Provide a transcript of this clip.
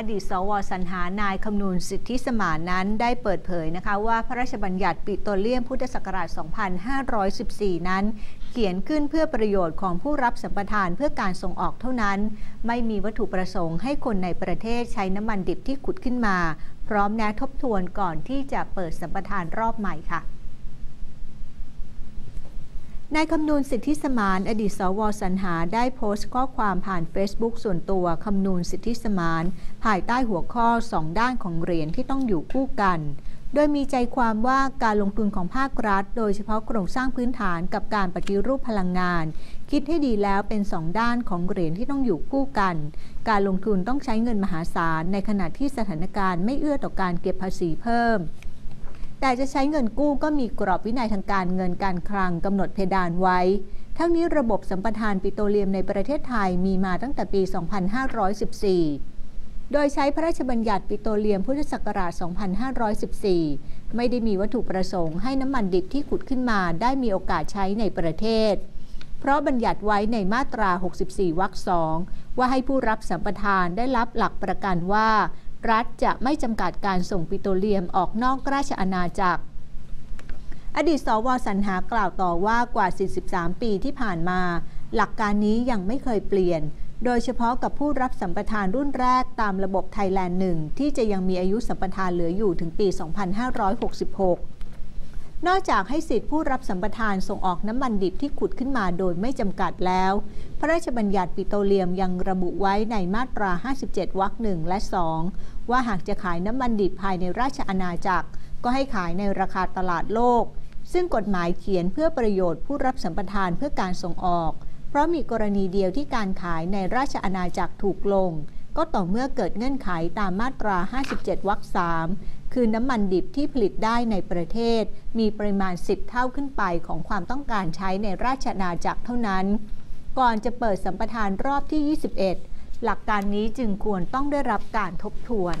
อดีตสวสรรหานายคำนูนสิทธิสมานนั้นได้เปิดเผยนะคะว่าพระราชบัญญัติปิโตรเลียมพุทธศักราช 2514 นั้น เขียนขึ้นเพื่อประโยชน์ของผู้รับสัมปทานเพื่อการส่งออกเท่านั้น ไม่มีวัตถุประสงค์ให้คนในประเทศใช้น้ำมันดิบที่ขุดขึ้นมา พร้อมแนะทบทวนก่อนที่จะเปิดสัมปทานรอบใหม่ค่ะ นายคำนูนสิทธิสมานอดีตสวสรรหาได้โพสต์ข้อความผ่าน Facebook ส่วนตัวคำนูนสิทธิสมาน ภายใต้หัวข้อสองด้านของเหรียญที่ต้องอยู่คู่กัน โดยมีใจความว่าการลงทุนของภาครัฐ โดยเฉพาะโครงสร้างพื้นฐานกับการปฏิรูปพลังงาน คิดให้ดีแล้วเป็นสองด้านของเหรียญที่ต้องอยู่คู่กัน การลงทุนต้องใช้เงินมหาศาลในขณะที่สถานการณ์ไม่เอื้อต่อการเก็บภาษีเพิ่ม แต่จะใช้เงินกู้ก็มีกรอบวินัยทางการเงินการคลังกำหนดเพดานไว้ ทั้งนี้ระบบสัมปทานปิโตรเลียมในประเทศไทยมีมาตั้งแต่ปี 2514 โดยใช้พระราชบัญญัติปิโตรเลียมพุทธศักราช 2514 ไม่ได้มีวัตถุประสงค์ให้น้ำมันดิบที่ขุดขึ้นมาได้มีโอกาสใช้ในประเทศ เพราะบัญญัติไว้ในมาตรา 64 วรรคสองว่าให้ผู้รับสัมปทานได้รับหลักประกันว่า รัฐจะไม่จำกัดการส่งปิโตรเลียมออกนอกราชอาณาจักร อดีตสวสรรหากล่าวต่อว่ากว่า 43 ปีที่ผ่านมา หลักการนี้ยังไม่เคยเปลี่ยน โดยเฉพาะกับผู้รับสัมปทานรุ่นแรกตามระบบไทยแลนด์หนึ่งที่จะยังมีอายุสัมปทานเหลืออยู่ถึงปี 2566 นอกจากให้สิทธิผู้รับสัมปทานส่งออกน้ำมันดิบที่ขุดขึ้นมาโดยไม่จำกัดแล้ว พระราชบัญญัติปิโตรเลียมยังระบุไว้ในมาตรา 57 วรรคหนึ่งและ 2 ว่าหากจะขายน้ำมันดิบภายในราชอาณาจักร ก็ให้ขายในราคาตลาดโลก ซึ่งกฎหมายเขียนเพื่อประโยชน์ผู้รับสัมปทานเพื่อการส่งออก เพราะมีกรณีเดียวที่การขายในราชอาณาจักรถูกลง ก็ต่อเมื่อเกิดเงื่อนไขตามมาตรา 57 วรรค3คือน้ำมันดิบที่ผลิตได้ในประเทศ มีปริมาณ 10 เท่าขึ้นไปของความต้องการใช้ในราชอาณาจักรเท่านั้น ก่อนจะเปิดสัมปทานรอบที่ 21 หลักการนี้จึงควรต้องได้รับการทบทวน